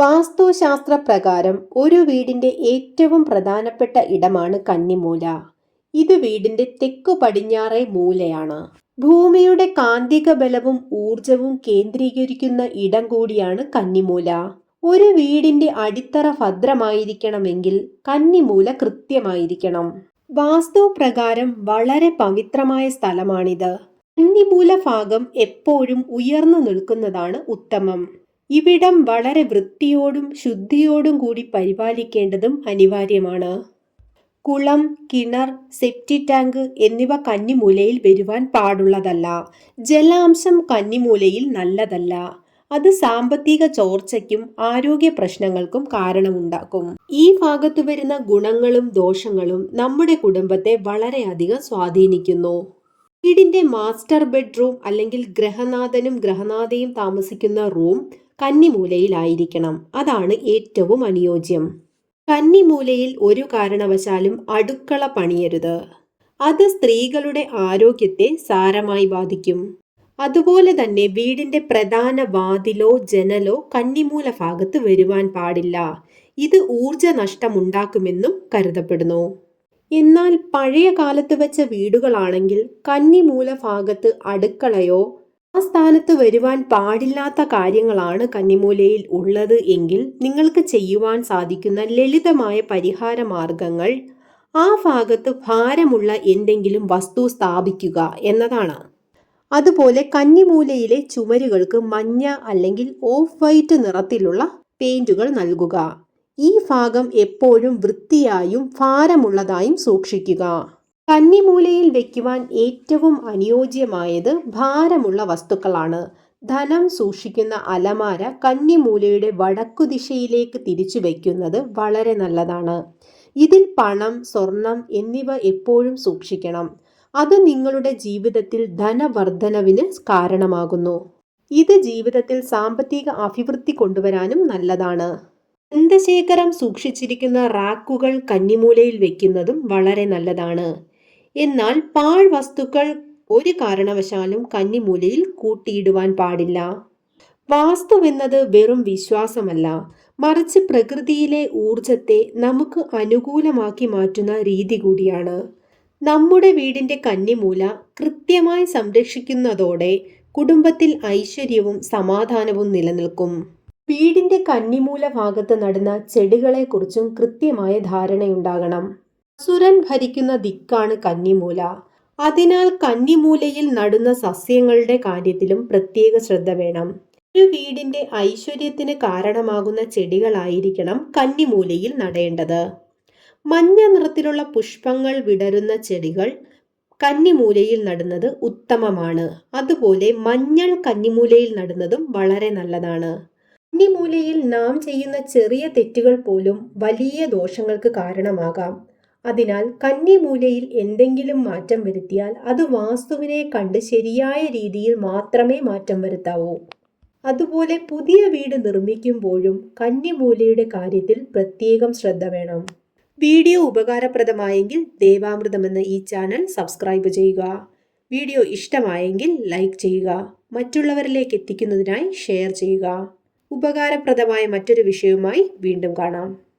വാസ്തുശാസ്ത്ര പ്രകാരം ഒരു വീടിന്റെ ഏറ്റവും പ്രധാനപ്പെട്ട ഇടമാണ് കന്നിമൂല. ഇത് വീടിന്റെ തെക്കു പടിഞ്ഞാറേ മൂലയാണ്. ഭൂമിയുടെ കാന്തിക ബലവും ഊർജവും കേന്ദ്രീകരിക്കുന്ന ഇടം കൂടിയാണ് കന്നിമൂല. ഒരു വീടിന്റെ അടിത്തറ ഭദ്രമായിരിക്കണമെങ്കിൽ കന്നിമൂല കൃത്യമായിരിക്കണം. വാസ്തു പ്രകാരം വളരെ പവിത്രമായ സ്ഥലമാണിത്. കന്നിമൂല ഭാഗം എപ്പോഴും ഉയർന്നു നിൽക്കുന്നതാണ് ഉത്തമം. ഇവിടം വളരെ വൃത്തിയോടും ശുദ്ധിയോടും കൂടി പരിപാലിക്കേണ്ടതും അനിവാര്യമാണ്. കുളം കിണർ സെപ്റ്റി ടാങ്ക് എന്നിവ കന്നിമൂലയിൽ വരുവാൻ പാടുള്ളതല്ല. ജലാംശം കന്നിമൂലയിൽ നല്ലതല്ല. അത് സാമ്പത്തിക ചോർച്ചയ്ക്കും ആരോഗ്യ പ്രശ്നങ്ങൾക്കും കാരണമുണ്ടാക്കും. ഈ ഭാഗത്തു വരുന്ന ഗുണങ്ങളും ദോഷങ്ങളും നമ്മുടെ കുടുംബത്തെ വളരെയധികം സ്വാധീനിക്കുന്നു. വീടിന്റെ മാസ്റ്റർ ബെഡ്റൂം അല്ലെങ്കിൽ ഗ്രഹനാഥനും ഗ്രഹനാഥയും താമസിക്കുന്ന റൂം കന്നിമൂലയിലായിരിക്കണം. അതാണ് ഏറ്റവും അനുയോജ്യം. കന്നിമൂലയിൽ ഒരു കാരണവശാലും അടുക്കള പണിയരുത്. അത് സ്ത്രീകളുടെ ആരോഗ്യത്തെ സാരമായി ബാധിക്കും. അതുപോലെ തന്നെ വീടിന്റെ പ്രധാന വാതിലോ ജനലോ കന്നിമൂല ഭാഗത്ത് വരുവാൻ പാടില്ല. ഇത് ഊർജ നഷ്ടമുണ്ടാക്കുമെന്നും കരുതപ്പെടുന്നു. എന്നാൽ പഴയ കാലത്ത് വെച്ച വീടുകളാണെങ്കിൽ കന്നിമൂല ഭാഗത്ത് അടുക്കളയോ ആ സ്ഥാനത്ത് വരുവാൻ പാടില്ലാത്ത കാര്യങ്ങളാണ് കന്നിമൂലയിൽ ഉള്ളത് എങ്കിൽ നിങ്ങൾക്ക് ചെയ്യുവാൻ സാധിക്കുന്ന ലളിതമായ പരിഹാര മാർഗങ്ങൾ ആ ഭാഗത്ത് ഭാരമുള്ള എന്തെങ്കിലും വസ്തു സ്ഥാപിക്കുക എന്നതാണ്. അതുപോലെ കന്നിമൂലയിലെ ചുമരുകൾക്ക് മഞ്ഞ അല്ലെങ്കിൽ ഓഫ് വൈറ്റ് നിറത്തിലുള്ള പെയിന്റുകൾ നൽകുക. ഈ ഭാഗം എപ്പോഴും വൃത്തിയായും ഭാരമുള്ളതായും സൂക്ഷിക്കുക. കന്നിമൂലയിൽ വയ്ക്കുവാൻ ഏറ്റവും അനുയോജ്യമായത് ഭാരമുള്ള വസ്തുക്കളാണ്. ധനം സൂക്ഷിക്കുന്ന അലമാര കന്നിമൂലയുടെ വടക്കു ദിശയിലേക്ക് തിരിച്ചു വയ്ക്കുന്നത് വളരെ നല്ലതാണ്. ഇതിൽ പണം സ്വർണം എന്നിവ എപ്പോഴും സൂക്ഷിക്കണം. അത് നിങ്ങളുടെ ജീവിതത്തിൽ ധനവർദ്ധനവിന് കാരണമാകുന്നു. ഇത് ജീവിതത്തിൽ സാമ്പത്തിക അഭിവൃദ്ധി കൊണ്ടുവരാനും നല്ലതാണ്. ഗന്ധശേഖരം സൂക്ഷിച്ചിരിക്കുന്ന റാക്കുകൾ കന്നിമൂലയിൽ വെക്കുന്നതും വളരെ നല്ലതാണ്. എന്നാൽ പാഴ് വസ്തുക്കൾ ഒരു കാരണവശാലും കന്നിമൂലയിൽ കൂട്ടിയിടുവാൻ പാടില്ല. വാസ്തുവെന്നത് വെറും വിശ്വാസമല്ല. മറിച്ച് പ്രകൃതിയിലെ ഊർജത്തെ നമുക്ക് അനുകൂലമാക്കി മാറ്റുന്ന രീതി കൂടിയാണ്. നമ്മുടെ വീടിന്റെ കന്നിമൂല കൃത്യമായി സംരക്ഷിക്കുന്നതോടെ കുടുംബത്തിൽ ഐശ്വര്യവും സമാധാനവും നിലനിൽക്കും. വീടിന്റെ കന്നിമൂല ഭാഗത്ത് നടുന്ന ചെടികളെക്കുറിച്ചും കൃത്യമായ ധാരണയുണ്ടാകണം. അസുരൻ ഭരിക്കുന്ന ദിക്കാണ് കന്നിമൂല. അതിനാൽ കന്നിമൂലയിൽ നടുന്ന സസ്യങ്ങളുടെ കാര്യത്തിലും പ്രത്യേക ശ്രദ്ധ വേണം. ഒരു വീടിന്റെ ഐശ്വര്യത്തിന് കാരണമാകുന്ന ചെടികളായിരിക്കണം കന്നിമൂലയിൽ നടേണ്ടത്. മഞ്ഞ നിറത്തിലുള്ള പുഷ്പങ്ങൾ വിടരുന്ന ചെടികൾ കന്നിമൂലയിൽ നടുന്നത് ഉത്തമമാണ്. അതുപോലെ മഞ്ഞൾ കന്നിമൂലയിൽ നടുന്നതും വളരെ നല്ലതാണ്. കന്നിമൂലയിൽ നാം ചെയ്യുന്ന ചെറിയ തെറ്റുകൾ പോലും വലിയ ദോഷങ്ങൾക്ക് കാരണമാകാം. അതിനാൽ കന്നിമൂലയിൽ എന്തെങ്കിലും മാറ്റം വരുത്തിയാൽ അത് വാസ്തുവിനെ കണ്ട് ശരിയായ രീതിയിൽ മാത്രമേ മാറ്റം വരുത്താവൂ. അതുപോലെ പുതിയ വീട് നിർമ്മിക്കുമ്പോഴും കന്നിമൂലയുടെ കാര്യത്തിൽ പ്രത്യേകം ശ്രദ്ധ വേണം. വീഡിയോ ഉപകാരപ്രദമായെങ്കിൽ ദേവാമൃതം എന്ന ഈ ചാനൽ സബ്സ്ക്രൈബ് ചെയ്യുക. വീഡിയോ ഇഷ്ടമായെങ്കിൽ ലൈക്ക് ചെയ്യുക. മറ്റുള്ളവരിലേക്ക് എത്തിക്കുന്നതിനായി ഷെയർ ചെയ്യുക. ഉപകാരപ്രദമായ മറ്റൊരു വിഷയവുമായി വീണ്ടും കാണാം.